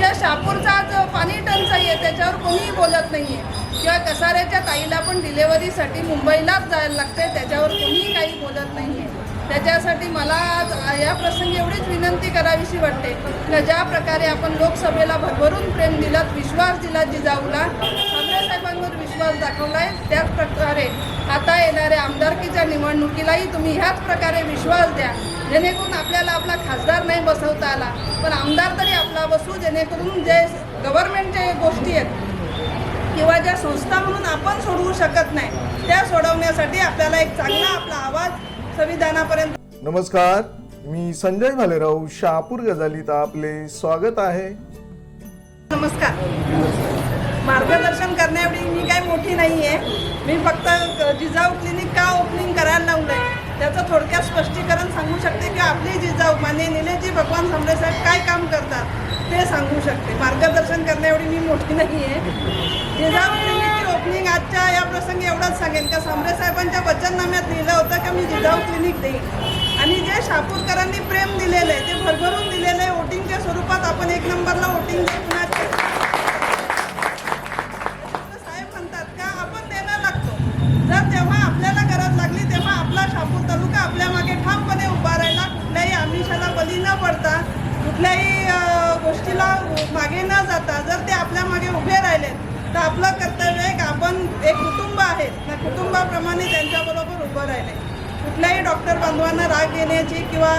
आपल्या शहापूरचा जो पाणी टंचाई आहे त्याच्यावर कोणीही बोलत नाही आहे किंवा कसाऱ्याच्या ताईला पण डिलेवरीसाठी मुंबईलाच जायला लागते त्याच्यावर कोणीही काही बोलत नाही आहे त्याच्यासाठी मला आज या प्रसंगी एवढीच विनंती करावीशी वाटते की ज्या प्रकारे आपण लोकसभेला भरभरून प्रेम दिलात विश्वास दिला जिजाऊला साहेबांवर विश्वास दाखवलाय त्याच प्रकारे आता येणाऱ्या आमदारकीच्या निवडणुकीलाही तुम्ही ह्याच प्रकारे विश्वास द्या. जेणेकरून आपल्याला आपला खासदार नाही बसवता आला पण आमदार तरी आपला बसू जेणेकरून जे गव्हर्नमेंटच्या गोष्टी आहेत किंवा ज्या संस्था म्हणून आपण सोडवू शकत नाही त्या सोडवण्यासाठी आपल्याला एक चांगला आपला आवाज संविधानापर्यंत नमस्कार. मी संजय भालेराव शहापूर गजालीत आपले स्वागत आहे. नमस्कार. मार्गदर्शन करण्याएवढी मी काही मोठी नाही आहे मी फक्त जिजाऊ क्लिनिक का ओपनिंग करायला लावलं आहे त्याचं थोडक्यात स्पष्टीकरण सांगू शकते की आपली जिजाऊ माने निलेजी भगवान सांबरे साहेब काय काम करतात? ते सांगू शकते. मार्गदर्शन करण्याएवढी मी मोठी नाही आहे जिजाऊ ओपनिंग आजच्या या प्रसंगी एवढंच सांगेन का सांबरे साहेबांच्या वचननाम्यात लिहिलं होतं की मी जिजाऊ क्लिनिक देईन. आणि जे शापूरकरांनी प्रेम दिलेलं आहे ते भरभरून दिलेलं आहे वोटिंगच्या स्वरूपात आपण एक नंबरला वोटिंग देऊ साहेब म्हणतात का आपण देणं लागतो. जर जेव्हा आपल्याला गरज लागली तेव्हा आपला शापूर तालुका आपल्या मागे ठामपणे उभा राहिला. कुठल्याही आमिषाला बली न पडता कुठल्याही गोष्टीला मागे न जाता जर ते आपल्या मागे उभे राहिले तर आपलं कर्तव्य आहे की आपण एक कुटुंब आहे. त्या कुटुंबाप्रमाणे त्यांच्याबरोबर उभं राहिले. कुठल्याही डॉक्टर बांधवांना राग येण्याची किंवा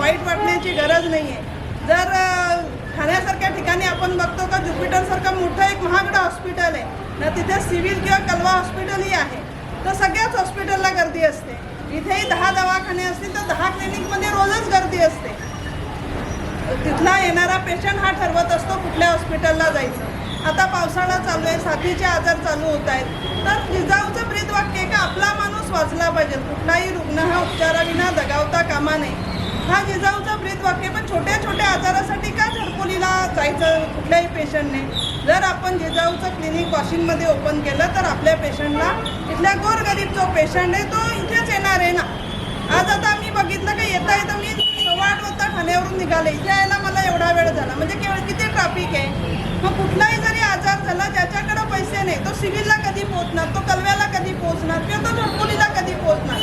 वाईट वाटण्याची गरज नाही आहे जर खाण्यासारख्या ठाण्यासारख्या ठिकाणी आपण बघतो का ज्युपिटरसारखं मोठं एक महागडं हॉस्पिटल आहे. ना तिथे सिव्हिल किंवा कलवा हॉस्पिटलही आहे. तर सगळ्याच हॉस्पिटलला गर्दी असते. इथेही दहा दवाखाने असतील तर दहा क्लिनिकमध्ये रोजच गर्दी असते. तिथला येणारा पेशंट हा ठरवत असतो कुठल्या हॉस्पिटलला जायचं. आता पावसाळा चालू आहे साथीचे आजार चालू होत आहेत. तर जिजाऊचं ब्रीद वाक्य आहे का आपला माणूस वाचला पाहिजे. कुठलाही रुग्ण हा उपचाराविना दगावता कामा नये. हा जिजाऊचा ब्रीद वाक्य पण छोट्या छोट्या आजारासाठी का झडपोलीला जायचं कुठल्याही पेशंटने जर आपण जिजाऊचं क्लिनिक वाशिममध्ये ओपन केलं तर आपल्या पेशंटला इथल्या गोरगरीब जो पेशंट आहे तो इथेच येणार आहे ना? आज आता मी बघितलं का येता येतं मी ठाण्यावरून निघाले. इथे यायला मला एवढा वेळ झाला. म्हणजे केवळ किती ट्रॅफिक आहे? मग कुठलाही जरी आजार झाला ज्याच्याकडे पैसे नाही तो सिव्हिलला कधी पोहोचणार? तो कलव्याला कधी पोहोचणार? किंवा तो झोडपोलीला कधी पोहोचणार?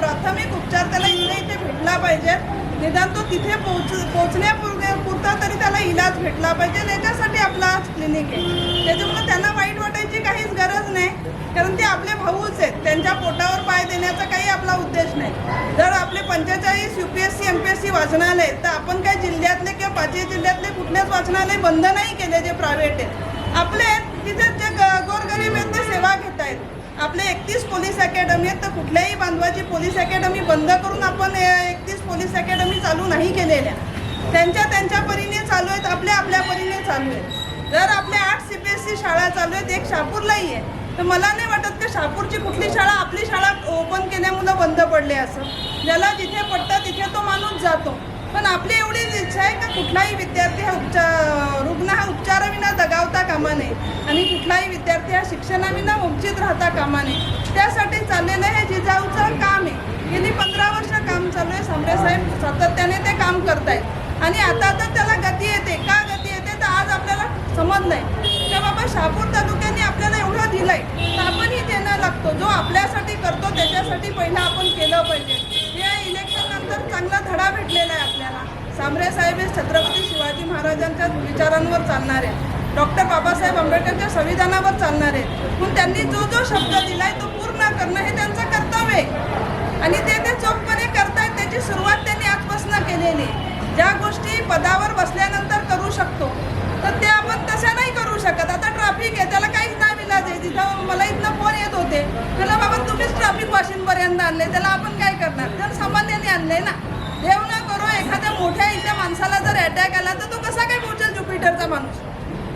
प्राथमिक उपचार त्याला इथे इथे भेटला पाहिजे. निदान तो तिथे पोहोच पोहोचण्यापुरता तरी त्याला इलाज भेटला पाहिजे. याच्यासाठी आपला आज क्लिनिक आहे त्याच्यामुळे त्यांना वाईट वाटायची काहीच गरज नाही कारण ते आपले भाऊच आहेत. त्यांच्या पोटावर पाय देण्याचा काही आपला उद्देश नाही. जर आपले पंचेचाळीस U P S C M P S C वाचनालय तर आपण काय जिल्ह्यातले किंवा पाचही जिल्ह्यातले कुठलेच वाचनालय बंद नाही केले जे प्रायव्हेट आहेत? आपले आहेत, तिथे जे ग- गोरगरीब आहेत ते सेवा घेत आहेत. आपले एकतीस पोलीस अकॅडमी आहेत तर कुठल्याही बांधवाची पोलीस अकॅडमी बंद करून आपण एकतीस पोलीस अकॅडमी चालू नाही केलेल्या. त्यांच्या त्यांच्या परीने चालू आहेत आपल्या आपल्या परीने चालू आहेत. जर आपल्या आठ सी पी एस सी शाळा चालू आहेत एक शापूरलाही आहे तर मला नाही वाटत की शापूरची कुठली शाळा आपली शाळा ओपन केल्यामुळं बंद पडले असं. ज्याला जिथे पडतं तिथे तो माणूस जातो. पण आपली एवढीच इच्छा आहे का कुठलाही विद्यार्थी हा उपचार रुग्ण हा उपचाराविना दगावता कामा नये. आणि कुठलाही विद्यार्थी हा शिक्षणाविना वंचित राहता कामा नये. त्यासाठी चाललेलं हे जिजाऊचं काम आहे. गेली पंधरा वर्ष काम चालू आहे. सांबरे साहेब सातत्याने ते काम करतायत. आणि आता तर त्याला गती येते. का गती येते? तर आज आपल्याला समज नाही. बाबा शहापूर तालुक्याने आपल्याला एवढं दिलंय तर आपणही देणं लागतो. जो आपल्यासाठी करतो त्याच्यासाठी पहिलं आपण केलं पाहिजे. या इलेक्शन नंतर चांगला धडा भेटलेला आहे आपल्याला. सांबरे साहेब हे छत्रपती शिवाजी महाराजांच्या विचारांवर चालणार आहे डॉक्टर बाबासाहेब आंबेडकरच्या संविधानावर चालणार आहे पण त्यांनी जो जो शब्द दिलाय तो पूर्ण करणं हे त्यांचं कर्तव्य आहे. आणि ते ते चोखपणे करतायत त्याची सुरुवात त्यांनी आजपासून केलेली ज्या गोष्टी पदावर बसल्यानंतर करू शकतो तर ते आपण तशा नाही करू शकत आता ट्रॅफिक आहे त्याला काहीच नाही विलाज आहे तिथं मला इथनं फोन येत होते त्याला बाबा तुम्हीच ट्रॅफिक वाशिमपर्यंत आणले त्याला आपण काय करणार तर सामान्याने आणले ना. देव न करो एखाद्या मोठ्या इथल्या माणसाला जर अटॅक आला तर तो कसा काय पोहोचेल ज्युपिटरचा माणूस?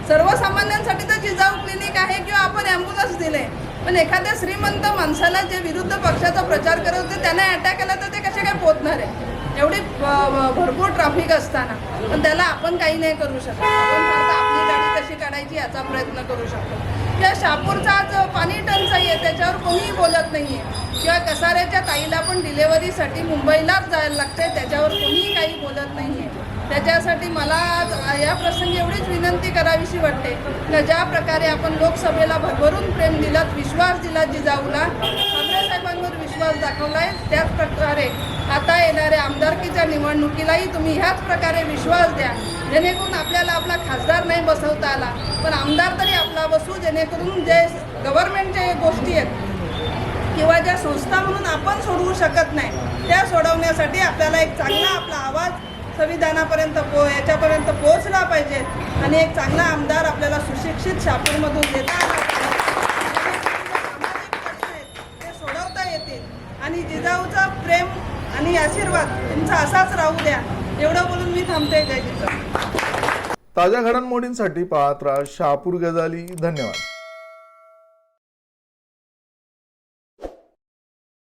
सर्वसामान्यांसाठी तर जिजाऊ क्लिनिक आहे किंवा आपण ॲम्ब्युलन्स दिले. पण एखाद्या श्रीमंत माणसाला जे विरुद्ध पक्षाचा प्रचार करत होते त्यांना अटॅक आला तर ते कसे काय पोहोचणार आहे? एवढी भरपूर ट्रॅफिक असताना. पण त्याला आपण काही नाही करू शकत. आपण कशी काढायची याचा प्रयत्न करू शकतो. किंवा शापूरचा जो पाणी टंचाई आहे त्याच्यावर कोणीही बोलत नाही आहे किंवा कसाऱ्याच्या ताईला पण डिलेवरीसाठी मुंबईलाच जायला लागते त्याच्यावर कोणीही काही बोलत नाही आहे त्याच्यासाठी मला आज या प्रसंगी एवढीच विनंती करावीशी वाटते की ज्या प्रकारे आपण लोकसभेला भरभरून प्रेम दिलात विश्वास दिला जिजाऊला ठाकरे साहेबांवर विश्वास दाखवलाय त्याच प्रकारे आता येणाऱ्या आमदारकीच्या निवडणुकीलाही तुम्ही ह्याच प्रकारे विश्वास द्या. जेणेकरून आपल्याला आपला खासदार नाही बसवता आला. पण आमदार तरी आपला बसू जेणेकरून जे गव्हर्नमेंटच्या गोष्टी आहेत किंवा ज्या संस्था म्हणून आपण सोडवू शकत नाही त्या सोडवण्यासाठी आपल्याला एक चांगला आपला आवाज संविधानापर्यंत पो याच्यापर्यंत पोहोचला पाहिजे आणि एक चांगला आमदार आपल्याला सुशिक्षित शापूरमधून देता आला ते सोडवता येतील. आणि जिजाऊचं प्रेम आणि आशीर्वाद. तुमचा असाच राहू द्या. एवढं बोलून मी थांबते. जय जिजाऊ. ताज्या घडामोडींसाठी पाहत राहा शहापूर गजाली. धन्यवाद.